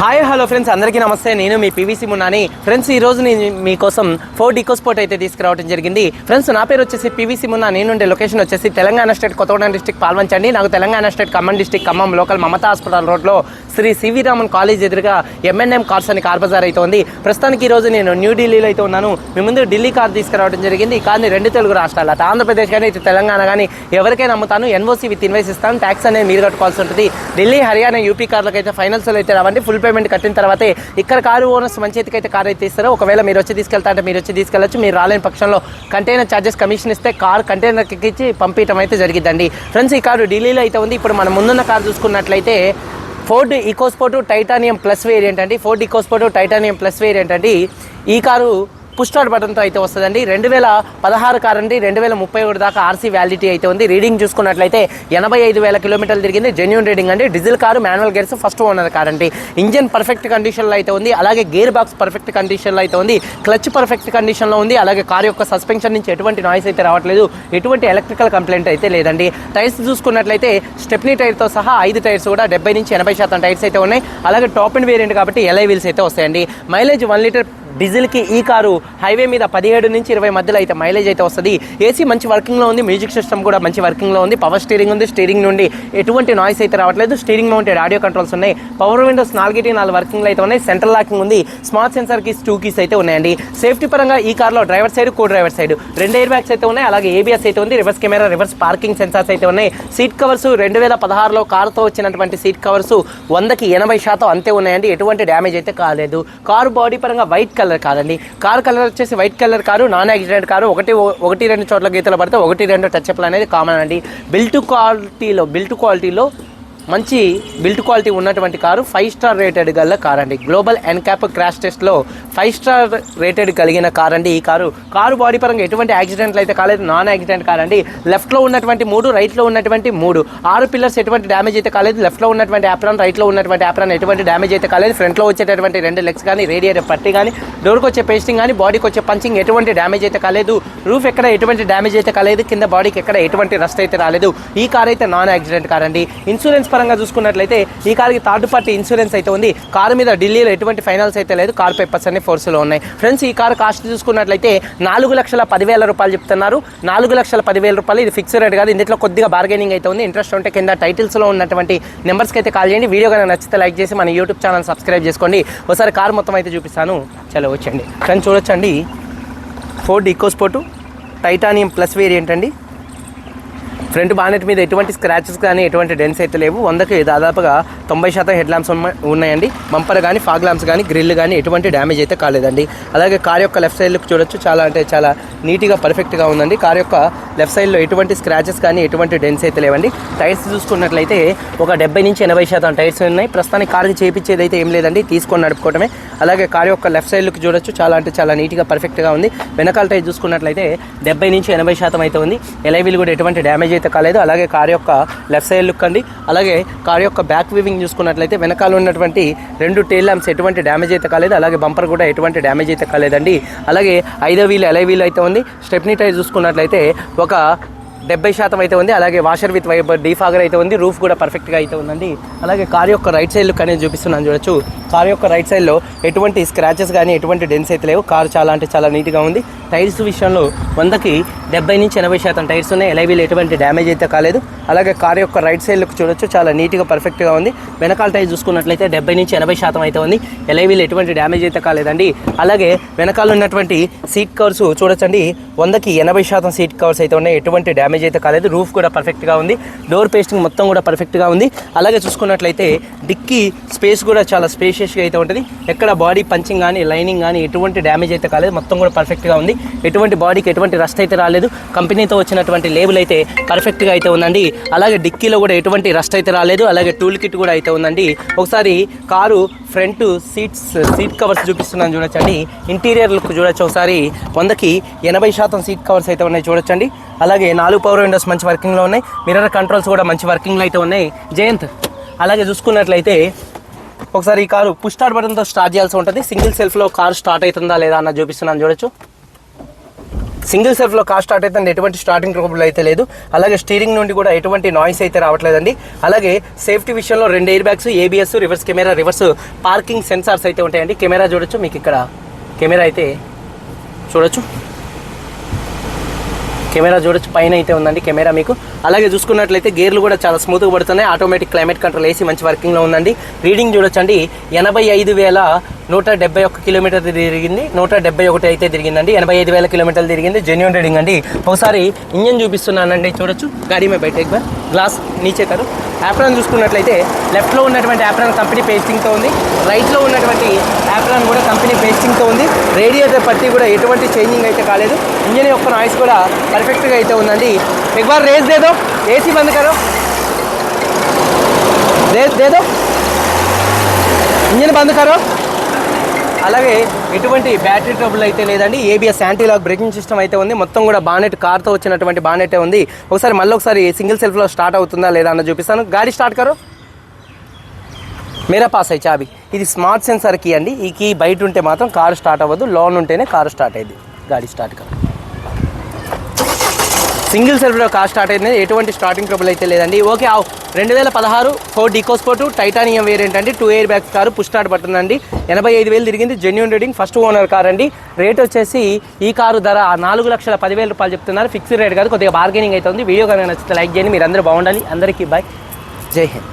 Hi hello friends అందరికీ నమస్తే. నేను మీ పీవీసీ మున్నాని ఫ్రెండ్స్ ఈ రోజు నేను మీకోసం ఫోర్ డికోస్పోర్ట్ అయితే తీసుకురావడం జరిగింది. ఫ్రెండ్స్ నా పేరు వచ్చేసి పీవీసీ మున్నా నేనుండే లొకేషన్ వచ్చేసి తెలంగాణ స్టేట్ కొత్తగూడెం డిస్టిక్ పాల్వంచండి. నాకు Telangana state Khammam district Khammam local Mamata hospital రోడ్లో శ్రీ సివి రామన్ కాలేజ్ ఎదురుగా ఎంఎన్ఎం కార్స్ అని కార్ బజార్ అయితే ఉంది. ప్రస్తుతానికి ఈ రోజు నేను న్యూఢిల్లీలో అయితే ఉన్నాను. మీ ముందు ఢిల్లీ కార్ తీసుకురావడం జరిగింది. ఈ కార్ని రెండు తెలుగు రాష్ట్రాలు అటు ఆంధ్రప్రదేశ్ కానీ ఇటు తెలంగాణ కానీ ఎవరికైనా అమ్ముతాను. ఎన్ఓసి విత్ ఇన్వైస్ ఇస్తాను. ట్యాక్స్ అనేది మీరు కట్టుకోవాల్సి ఉంటుంది. ఢిల్లీ హర్యానా యూపీ కార్లకైతే అయితే ఫైనల్స్ అయితే రావండి. ఫుల్ పేమెంట్ కట్టిన తర్వాతే ఇక్కడ కారు ఓనర్స్ మంచి చేతికి అయితే కార్ అయితే ఇస్తారో ఒకవేళ మీరు వచ్చి తీసుకెళ్తా అంటే మీరు వచ్చి తీసుకెళ్ళచ్చు. మీరు రాలేని పక్షంలో కంటైనర్ ఛార్జెస్ కమిషన్ ఇస్తే కార్ కంటైనర్కి ఎక్కించి పంపించడం అయితే జరిగిద్దండి. ఫ్రెండ్స్ ఈ కారు ఢిల్లీలో అయితే ఉంది. ఇప్పుడు మనం ముందున్న కారు చూసుకున్నట్లయితే Ford EcoSport titanium plus variant అండి. Ford EcoSport titanium plus variant అండి. ఈ కారు స్టార్ట్ బటన్తో అయితే వస్తుందండి. రెండు వేల పదహారు కార్ అండి రెండు వేల ముప్పై ఒకటి దాకా ఆర్సీ వ్యాలిడిటీ అయితే ఉంది. రీడింగ్ చూసుకున్నట్లయితే ఎనభై ఐదు వేల కిలోమీటర్లు తిరిగింది. జెన్యున్ రీడింగ్ అండి. Diesel car manual gears first owner car అండి ఇంజన్ పర్ఫెక్ట్ కండిషన్లో అయితే ఉంది. అలాగే గేర్ బాక్స్ పర్ఫెక్ట్ కండిషన్లో అయితే ఉంది. క్లచ్ పర్ఫెక్ట్ కండిషన్లో ఉంది. అలాగే కార్ యొక్క సస్పెన్షన్ నుంచి ఎటువంటి నాయిస్ అయితే రావట్లేదు. ఎటువంటి ఎలక్ట్రికల్ కంప్లైంట్ అయితే లేదండి. టైర్స్ చూసుకున్నట్లయితే స్టెప్నీ టైర్తో సహా ఐదు టైర్స్ కూడా డెబ్బై నుంచి ఎనభై శాతం టైర్స్ అయితే ఉన్నాయి. అలాగే టాప్ అండ్ వేరియంట్ కాబట్టి ఎలై వీల్స్ అయితే వస్తాయండి. మైలేజ్ వన్ లీటర్ డీజిల్కి ఈ కారు హైవే మీద పదిహేడు నుంచి ఇరవై మధ్యలో అయితే మైలేజ్ అయితే వస్తుంది. ఏసీ మంచి వర్కింగ్లో ఉంది మ్యూజిక్ సిస్టమ్ కూడా మంచి వర్కింగ్లో ఉంది పవర్ స్టీరింగ్ ఉంది స్టీరింగ్ నుండి ఎటువంటి నాయిస్ అయితే రావట్లేదు. స్టీరింగ్ మౌంటెడ్ ఆడియో కంట్రోల్స్ ఉన్నాయి పవర్ విండోస్ నాలుగిటి నాలుగు వర్కింగ్లో అయితే ఉన్నాయి సెంట్రల్ లాకింగ్ ఉంది smart sensor keys two keys అయితే ఉన్నాయండి. సేఫ్టీ పరంగా ఈ కార్లో driver side co driver side రెండు ఎయిర్ బ్యాగ్స్ అయితే ఉన్నాయి అలాగే ఏబిఎస్ అయితే ఉంది reverse camera reverse parking sensors అయితే ఉన్నాయి. సీట్ కవర్స్ రెండు వేల పదహారులో కారుతో వచ్చినటువంటి సీట్ కవర్స్ వందకి ఎనభై శాతం అంతే ఉన్నాయండి ఎటువంటి డ్యామేజ్ అయితే కాలేదు. కారు బాడీ పరంగా వైట్ కలర్ కాదండి. కారు కలర్ వచ్చేసి white colour car non accident car ఒకటి ఒకటి రెండు చోట్ల గీతలు పడితే ఒకటి రెండు టచ్ అప్లు అనేది కామన్ అండి. బిల్ట్ క్వాలిటీలో బిల్ట్ క్వాలిటీలో మంచి బిల్ట్ క్వాలిటీ ఉన్నటువంటి కారు ఫైవ్ స్టార్ రేటెడ్ గల కార్ అండి. గ్లోబల్ ఎన్క్యాప్ క్రాష్ టెస్ట్లో ఫైవ్ స్టార్ రేటెడ్ కలిగిన కార్ అండి ఈ కారు. కారు బాడీ పరంగా ఎటువంటి యాక్సిడెంట్లు అయితే కాలేదు నాన్ యాక్సిడెంట్ కార్ అండి. లెఫ్ట్లో ఉన్నటువంటి మూడు రైట్లో ఉన్నటువంటి మూడు. ఆరు పిల్లర్స్ ఎటువంటి డ్యామేజ్ అయితే కాలేదు లెఫ్ట్లో ఉన్నటువంటి యాప్రాన్ రైట్లో ఉన్నటువంటి యాప్రాన్ ఎటువంటి డ్యామేజ్ అయితే కాలేదు ఫ్రంట్లో వచ్చేటటువంటి రెండు లెగ్స్ కానీ రేడియేటర్ పట్టి కానీ డోర్కి వచ్చే పేస్టింగ్ కానీ బాడీకి వచ్చే పంచింగ్ ఎటువంటి డ్యామేజ్ అయితే కాలేదు రూఫ్ ఎక్కడ ఎటువంటి డ్యామేజ్ అయితే కాలేదు కింద బాడీకి ఎక్కడ ఎటువంటి రస్ట్ అయితే రాలేదు ఈ కార్ అయితే నాన్ యాక్సిడెంట్ కార్ అండి. ఇన్సూరెన్స్ పరంగా చూసుకున్నట్లయితే ఈ కార్కి థర్డ్ పార్టీ ఇన్సూరెన్స్ అయితే ఉంది. కారు మీద ఢిల్లీలో ఎటువంటి ఫైనాన్స్ అయితే లేదు. కార్ పేపర్స్ అన్ని ఫోర్స్లో ఉన్నాయి. ఫ్రెండ్స్ ఈ కారు కాస్ట్ చూసుకున్నట్లయితే నాలుగు లక్షల పదివేల రూపాయలు చెప్తున్నారు. నాలుగు లక్షల పదివేల రూపాయలు ఇది ఫిక్స్ రేట్ కాదు. ఇందులో కొద్దిగా బార్గెనింగ్ అయితే ఉంది. ఇంట్రెస్ట్ ఉంటే కింద టైటిల్స్లో ఉన్నటువంటి నెంబర్స్కి అయితే కాల్ చేయండి. వీడియో కనుక నచ్చితే లైక్ చేసి మన యూట్యూబ్ ఛానల్ సబ్స్క్రైబ్ చేసుకోండి. ఒకసారి కార్ మొత్తం అయితే చూపిస్తాను. చలో వచ్చండి ఫ్రెండ్స్ చూడొచ్చండి. Ford EcoSport titanium plus variant అండి. ఫ్రంట్ బానెట్ మీద ఎటువంటి స్క్రాచెస్ కానీ ఎటువంటి డెన్స్ అయితే లేవు. వందకి దాదాపుగా తొంభై శాతం హెడ్ ల్యాంప్స్ ఉన్నాయండి. బంపర్ కానీ ఫాగ్ ల్యాంప్స్ కానీ గ్రిల్ కానీ ఎటువంటి డ్యామేజ్ అయితే కాలేదండి. అలాగే కార్ యొక్క లెఫ్ట్ సైడ్ లుక్ చూడొచ్చు. చాలా అంటే చాలా నీట్గా పర్ఫెక్ట్గా ఉందండి. కార్ యొక్క లెఫ్ట్ సైడ్లో ఎటువంటి స్క్రాచెస్ కానీ ఎటువంటి డెన్స్ అయితే లేవండి. టైర్స్ చూసుకున్నట్లయితే ఒక డెబ్బై నుంచి ఎనభై శాతం టైర్స్ ఉన్నాయి. ప్రస్తుతానికి కార్కి చేయించేది అయితే ఏం లేదండి. తీసుకొని నడుపుకోవడమే అలాగే కార్ యొక్క లెఫ్ట్ సైడ్ లుక్ చూడొచ్చు. చాలా అంటే చాలా నీట్గా పర్ఫెక్ట్గా ఉంది. వెనకాల టైర్ చూసుకున్నట్లయితే డెబ్బై నుంచి ఎనభై శాతం అయితే ఉంది. ఎలైవీలు కూడా ఎటువంటి డ్యామేజ్ అయితే కాలేదు. అలాగే కార్ యొక్క లెఫ్ట్ సైడ్ లుక్ అండి. అలాగే కార్ యొక్క బ్యాక్ వీవింగ్ చూసుకున్నట్లయితే వెనకాల ఉన్నటువంటి రెండు టైల్ ల్యాంప్స్ ఎటువంటి డ్యామేజ్ అయితే కాలేదు. అలాగే బంపర్ కూడా ఎటువంటి డ్యామేజ్ అయితే కాలేదండి. అలాగే ఐదో వీల్ ఎలై వీల్ అయితే ఉంది. స్టెప్నీ టైర్ చూసుకున్నట్లయితే ఒక డెబ్బై శాతం అయితే ఉంది. అలాగే వాషర్ విత్ వైబర్ డీఫాగర్ అయితే ఉంది. రూఫ్ కూడా పర్ఫెక్ట్గా అయితే ఉందండి. అలాగే కార్ యొక్క రైట్ సైడ్ లుక్ అనేది చూపిస్తున్నాను చూడొచ్చు. కార్ యొక్క రైట్ సైడ్లో ఎటువంటి స్క్రాచెస్ కానీ ఎటువంటి డెన్స్ అయితే లేవు. కార్ చాలా అంటే చాలా నీట్గా ఉంది. టైర్స్ విషయంలో వందకి డెబ్బై నుంచి ఎనభై శాతం టైర్స్ ఉన్నాయి. ఎలైవీలు ఎటువంటి డ్యామేజ్ అయితే కాలేదు. అలాగే కార్ యొక్క రైట్ సైడ్ లుక్ చూడొచ్చు. చాలా నీట్గా పర్ఫెక్ట్గా ఉంది. వెనకాల టైర్ చూసుకున్నట్లయితే డెబ్బై నుంచి ఎనభై శాతం అయితే ఉంది. ఎలైవీలు ఎటువంటి డ్యామేజ్ అయితే కాలేదండి. అలాగే వెనకాల ఉన్నటువంటి సీట్ కవర్స్ చూడొచ్చండి. వందకి ఎనభై శాతం సీట్ కవర్స్ అయితే ఉన్నాయి. ఎటువంటి డ్యామేజ్ అయితే కాలేదు. రూఫ్ కూడా పర్ఫెక్ట్గా ఉంది. డోర్ పేస్టింగ్ మొత్తం కూడా పర్ఫెక్ట్గా ఉంది. అలాగే చూసుకున్నట్లయితే డిక్కీ స్పేస్ కూడా చాలా స్పేషియస్గా అయితే ఉంటుంది. ఎక్కడ బాడీ పంచింగ్ కానీ లైనింగ్ కానీ ఎటువంటి డ్యామేజ్ అయితే కాలేదు. మొత్తం కూడా పర్ఫెక్ట్గా ఉంది. ఎటువంటి బాడీకి ఎటువంటి రస్ట్ అయితే రాలేదు. కంపెనీతో వచ్చినటువంటి లేబుల్ అయితే పర్ఫెక్ట్గా అయితే ఉందండి. అలాగే డిక్కీలో కూడా ఎటువంటి రస్ట్ అయితే రాలేదు అలాగే టూల్ కిట్ కూడా అయితే ఉందండి. ఒకసారి car front seats seat covers చూపిస్తున్నాను చూడొచ్చండి. ఇంటీరియర్ లుక్ చూడొచ్చు ఒకసారి. వందకి ఎనభై శాతం సీట్ కవర్స్ అయితే ఉన్నాయి చూడొచ్చండి. అలాగే నాలుగు పవర్ విండోస్ మంచి వర్కింగ్లో ఉన్నాయి. మిర్రర్ కంట్రోల్స్ కూడా మంచి వర్కింగ్లో అయితే ఉన్నాయి. జయంత్ అలాగే చూసుకున్నట్లయితే ఒకసారి ఈ కారు పుష్ స్టార్ట్ బటన్తో స్టార్ట్ చేయాల్సి ఉంటుంది. సింగిల్ సెల్ఫ్లో కారు స్టార్ట్ అవుతుందా లేదా అన్న చూపిస్తున్నాను చూడొచ్చు. సింగిల్ సెల్ఫ్లో కార్ స్టార్ట్ అయితే ఎటువంటి స్టార్టింగ్ ట్రబుల్ అయితే లేదు. అలాగే స్టీరింగ్ నుండి కూడా ఎటువంటి నాయిస్ అయితే రావట్లేదండి. అలాగే సేఫ్టీ విషయంలో రెండు air bags ABS reverse camera reverse parking sensors అయితే ఉంటాయండి. కెమెరా చూడొచ్చు మీకు ఇక్కడ కెమెరా అయితే చూడొచ్చు. కెమెరా చూడొచ్చు పైన అయితే ఉందండి కెమెరా మీకు. అలాగే చూసుకున్నట్లయితే గేర్లు కూడా చాలా స్మూత్గా పడుతున్నాయి. ఆటోమేటిక్ క్లైమేట్ కంట్రోల్ ఏసీ మంచి వర్కింగ్లో ఉందండి. రీడింగ్ చూడొచ్చండి. ఎనభై ఐదు వేల నూట డెబ్బై ఒక్క కిలోమీటర్ తిరిగింది. నూట డెబ్బై ఒకటి అయితే తిరిగిందండి. ఎనభై ఐదు వేల కిలోమీటర్లు తిరిగింది. జెన్యున్ రీడింగ్ అండి. ఒకసారి ఇంజన్ చూపిస్తున్నానండి. చూడొచ్చు. గాడి మే బయట గ్లాస్ నీచే కారు యాప్రాన్ చూసుకున్నట్లయితే లెఫ్ట్లో ఉన్నటువంటి యాప్రాన్ కంపెనీ పేస్టింగ్తో ఉంది. రైట్లో ఉన్నటువంటి యాప్రాన్ కూడా కంపెనీ పేస్టింగ్తో ఉంది. రేడియేటర్ పట్టి కూడా ఎటువంటి చేంజింగ్ అయితే కాలేదు. ఇంజన్ యొక్క నాయిస్ కూడా పర్ఫెక్ట్గా అయితే ఉందండి. ఎగ్బార్ రేస్ దేదో ఏసీ బంద్ కదా రేస్ దేదో ఇంజన్ బంద్ కరో అలాగే ఎటువంటి బ్యాటరీ ట్రబుల్ అయితే లేదండి. ABS anti lock braking system అయితే ఉంది. మొత్తం కూడా బానెట్ కార్తో వచ్చినటువంటి బానెట్ ఉంది. ఒకసారి మళ్ళీ ఒకసారి సింగిల్ సెల్ఫ్లో స్టార్ట్ అవుతుందా లేదా అన్న చూపిస్తాను. గాడి స్టార్ట్ కరో. మేరా పాస్ అయ్యి చాబీ. ఇది స్మార్ట్ సెన్సార్ కీ అండి. ఈ కీ బయట ఉంటే మాత్రం కారు స్టార్ట్ అవ్వదు. లోన్ ఉంటేనే కారు స్టార్ట్ అయ్యింది గాడి స్టార్ట్ కరో. సింగిల్ సెల్ఫ్లో కార్ స్టార్ట్ అయింది. ఎటువంటి స్టార్టింగ్ ట్రబుల్ అయితే లేదండి. ఓకే రెండు వేల పదహారు ఫోర్ డికోస్పోర్టు టైటానియం వేరియంట్ అండి. Two air bags car push start పడుతుందండి ఎనభై ఐదు వేలు తిరిగింది. Genuine reading first owner car అండి. రేట్ వచ్చేసి ఈ కారు ధర నాలుగు లక్షల పదివేల రూపాయలు చెప్తున్నారు. ఫిక్స్డ్ రేట్ కాదు కొద్దిగా బార్గెనింగ్ అయితే ఉంది. వీడియో కనుక నచ్చితే లైక్ చేయండి. మీరు అందరూ బాగుండాలి. అందరికీ బాయ్ జై హింద్.